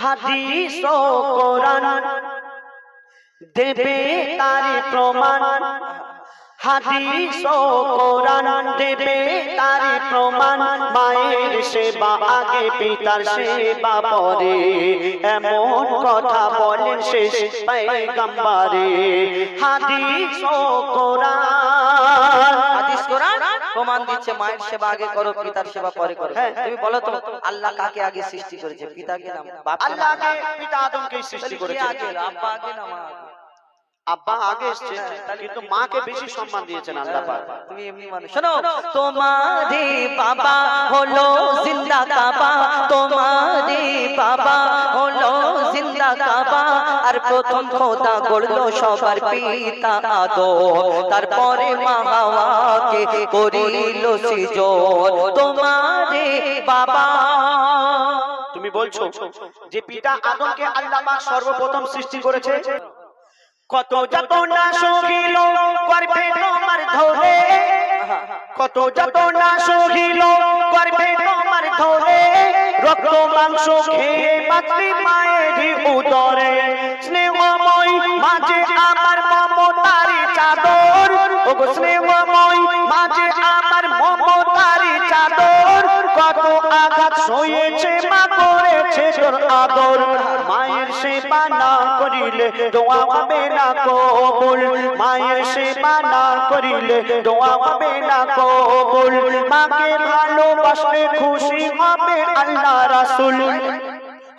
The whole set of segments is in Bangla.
হাদিস ও কোরআন। দেবে তার প্রমাণ। হাদিস ও কোরআন দেবে তার প্রমাণ মায়ের সেবা আগে পিতার সেবা পরে। এমন কথা বলেন শেষ পেগম্বরে হাদিস ও কোরআন। হাদিস কোরআন প্রমাণ দিচ্ছে মায়ের সেবা আগে করো পিতার সেবা পরে করো। হ্যাঁ। তুমি বলো তো আল্লাহ কাকে আগে সৃষ্টি করেছে? পিতাকে না? আল্লাহকে পিতা আদমকে সৃষ্টি করেছে আগে আব্বা আগে? না মা আগে? আব্বা আগে কিন্তু মাকে বেশি সম্মান দিয়েছেন আল্লাহ পাক। তুমি এমনি মানুষ শোনো তোমারে বাবা হলো জিন্দা কাবা তোমারে বাবা হলো জিন্দা কাবা। আর প্রথম খোদা গড়লো সবার পিতা আদম তারপরে মা হাওয়াকে করিল সৃজন তোমারে বাবা। তুমি বলছো যে পিতা আদমকে আল্লাহ পাক সর্বপ্রথম সৃষ্টি করেছে? কত যত না সহিল গর্ভে তোমার ধরে কত যত না সহিল গর্ভে তোমার ধরে রক্ত মাংস খেয়ে বাঁচলি মায়ের উদরে। স্নেহময় মাঝে আমার মমতারি চাদর। ওগো স্নেহময় মাঝে আমার মমতারি চাদর। কত আঘাত করেছে তোর আদর, মায়ের সেবা না করিলে দোয়া হবে না কবুল। মায়ের সেবা না করিলে দোয়া হবে না কবুল। মাকে ভালোবাসলে খুশি হবে আল্লাহ রাসূল।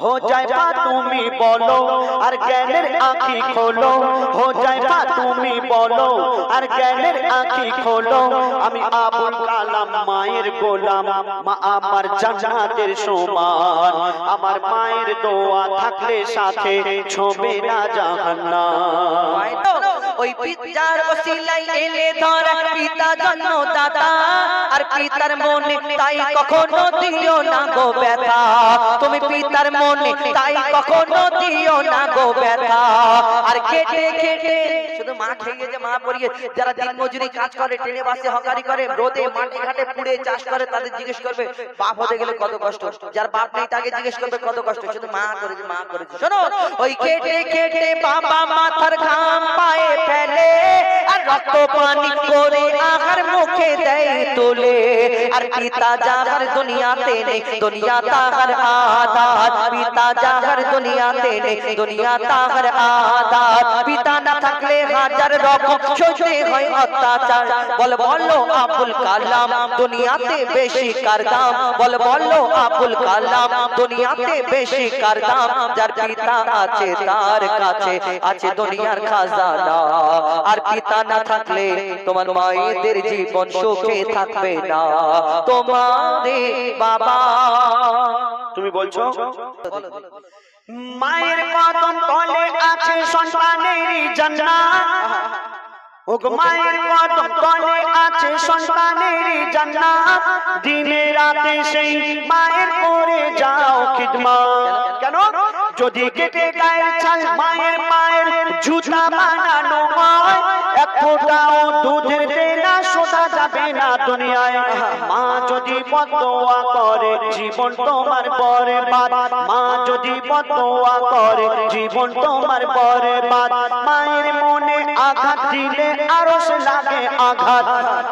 হো যায় পা তুমি বলো, আর জ্ঞানের আঁখি খোলো। হো যায় পা তুমি বলো, আর জ্ঞানের আঁখি খোলো। আমি আবুল কালাম মায়ের গোলাম, মা আমার জান্নাতের সমান। আমার মায়ের দোয়া থাকলে সাথে ছবে না জাহান্নাম। ওই পিতার ওসিলাই এলে ধরা পিতা জন্ম আর পিতার মনে তাই কখনো দিও না গো ব্যথা। তুমি পিতার মনে তাই কখনো দিও না গো ব্যথা। আর খেটে খেটে, শুধু মা খেয়ে যে মা পড়িয়ে, যারা দিন মজুরি কাজ করে, ট্রেনে বাসে হকারি করে, রোদে মাঠে ঘাটে পুড়ে চাষ করে, তাদের জিজ্ঞেস করবে, বাপ হতে গেলে কত কষ্ট? যার বাপ নেই তাকে জিজ্ঞেস করবে, কত কষ্ট? শুধু মা করেছে মা করেছে। শোনো, ওই কেটে কেটে বাবা মাথার ঘাম পায়ে ফেলে, আর রক্ত পানি করে আহার মুখে দেয় তুলে আর পিতা যাহার দুনিয়াতে নেই দুনিয়া তাহার আদাত পিতা যাহার দুনিয়াতে নেই দুনিয়া তাহার আদাত পিতা না থাকলে হাজার রকম সইতে হয় অত্যাচার বল বলো আবুল কালাম দুনিয়াতে বেশি কার দাম বল বলো আবুল কালাম দুনিয়াতে বেশি কার দাম যার পিতা আছে তার কাছে আছে দুনিয়ার খাজানা আর পিতা না থাকলে তোমার মায়েদের জীবন সুখে থাকবে না। তোমারে বাবা। তুমি বলছো? মায়ের কদম তলে আছে সন্তানেরই জান্নাত। ওগো মায়ের কদম তলে আছে সন্তানেরই জান্নাত। দিনে রাতে সেই মায়ের করে যাও খিদমত কেন? যদি কেটে গায়ের ছাল মায়ের মায়ের জুতা বানানো হয় যাবে না দুনিয়ায়? মা যদি পতোয়া করে, জীবন তোমার পরে বাদ মা যদি পতোয়া করে, জীবন তোমার পরে বাদ মায়ের আঘাত দিলে আরও লাগে আঘাত।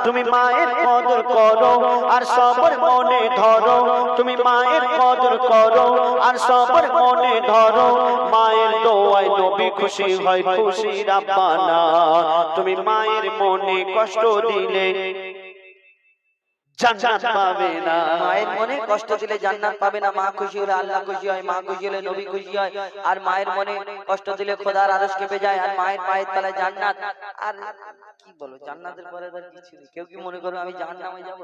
তুমি মায়ের কদর করো আর সবর মনে ধরো। তুমি মায়ের কদর করো আর সবর মনে ধরো। মায়ের দোয়ায় নবী খুশি হয় খুশি রাব্বানা তুমি মায়ের মনে কষ্ট দিলে জান্নাত পাবে না। মায়ের মনে কষ্ট দিলে জান্নাত পাবে না। মা খুশি হলে আল্লাহ খুশি হয় মা খুশি হলে নবী খুশি হয়। আর মায়ের মনে কষ্ট দিলে খোদার আদেশ কেঁপে যায় আর মায়ের পায়ের তলায় জান্নাত। আর কি বলো জান্নাতের পরে কিছু কেউ কি মনে করো আমি জাহান্নামে যাব?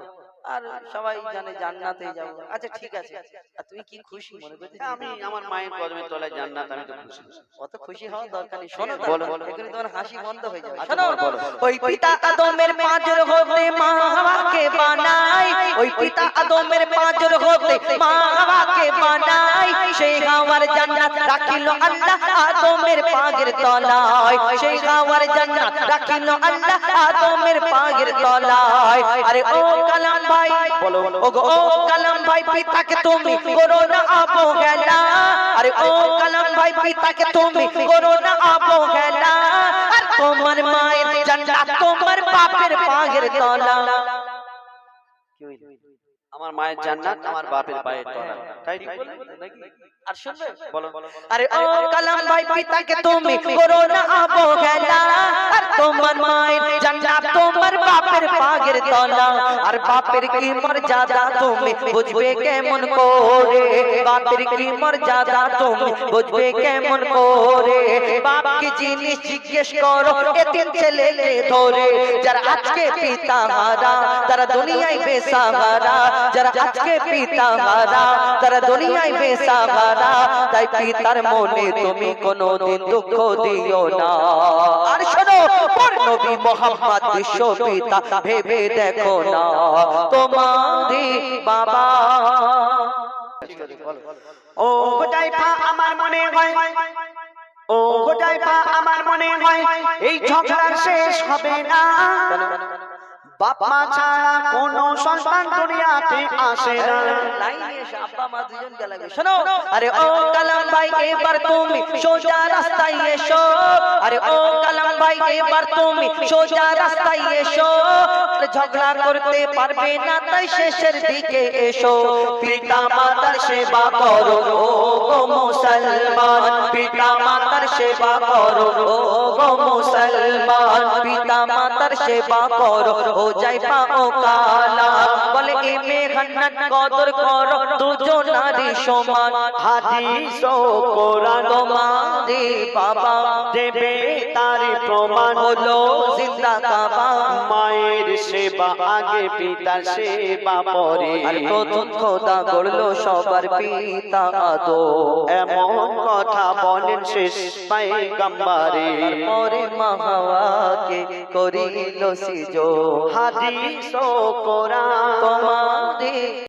আর সবাই জানে জান্নাতে যাব। আচ্ছা ঠিক আছে। আর তুমি কি খুশি মনে করতে আমি আমার মায়ের কদমের তলায় জান্নাত আমি তো খুশি। অত খুশি হওয়ার দরকার নেই। শোনো বলো, বলো। এখানে তোমার হাসি বন্ধ হয়ে যাবে। আচ্ছা, শোনো। ওই পিতা আদমের পাঁচর হতে মা হাওয়াকে বানাই ওই পিতা আদমের পাঁচর হতে মা হাওয়াকে বানাই পাগের তলায়। সেই হাওয়ার জান্নাত রাখিল পাগের আরে ও কালাম ভাই পিতাকে তুমি করো না অবহেলা তোমার মায়ের জান্নাত তোমার বাপের পায়ের তলা আমার মায়ের জান্নাত আমার বাপের পায়ের তলা তাই ঠিক নাকি? আর শুনবে? বলো আরে ও কালাম ভাই পিতাকে তুমি করো না অবহেলা। আর তোমার মায়ের জান্নাত তোমার বাপের পাগের তলা। আর বাপের কি মর্যাদা তুমি বুঝবে কেমন করে? বাপের কি মর্যাদা তুমি বুঝবে কেমন করে? বাপ কি জিনিস জিজ্ঞেস করো এ তিন ছেলেকে ধরে, যারা আজকে পিতা হারা তারা দুনিয়ায় বেসাহারা যারা আজকে পিতা হারা তারা দুনিয়ায় বেসাহারা তাই পিতার মনে তুমি কোনোদিন দুঃখ দিও না। আর শোনো পর নবী মোহাম্মদ বিশ্ব পিতা ভেবে দেখো না। তোমারই বাবা। ও গোটাইফা আমার মনে হয় ও গোটাইফা আমার মনে হয় এই ঝগড়া শেষ হবে না। বাপ মা ছাড়া কোনো সন্তান দুনিয়াতে আসে না। শোনো আরে ও কালাম ভাই এবার তুমি সোজা রাস্তায় এসো। আরে ও ভাই এবার তুমি সোজা রাস্তায় এসো। ঝগড়া করতে পারবে না, তাই শেষের দিকে এসো। পিতা মাতার সেবা করো মুসলমান, পিতা সেবা করো। মুসলমান, পিতা মাতার সেবা করো। ও যাই পাও কালা, বলে, এ মেঘান্নাত কদর করো। দুজন নারী সমান। হাদিস ও কোরআন তোমারে বাবা দেবে তার প্রমাণ। হলো জিন্দা কাবা। মায়ের সেবা আগে, পিতার সেবা পরে। আর প্রথম খোদা করল সবার পিতা আদো এমন কথা বলেন শেষ পাইগাম্বারে পরে মহাওয়াকে করিল সিজো হাদিস ও কোরআন। তোমারে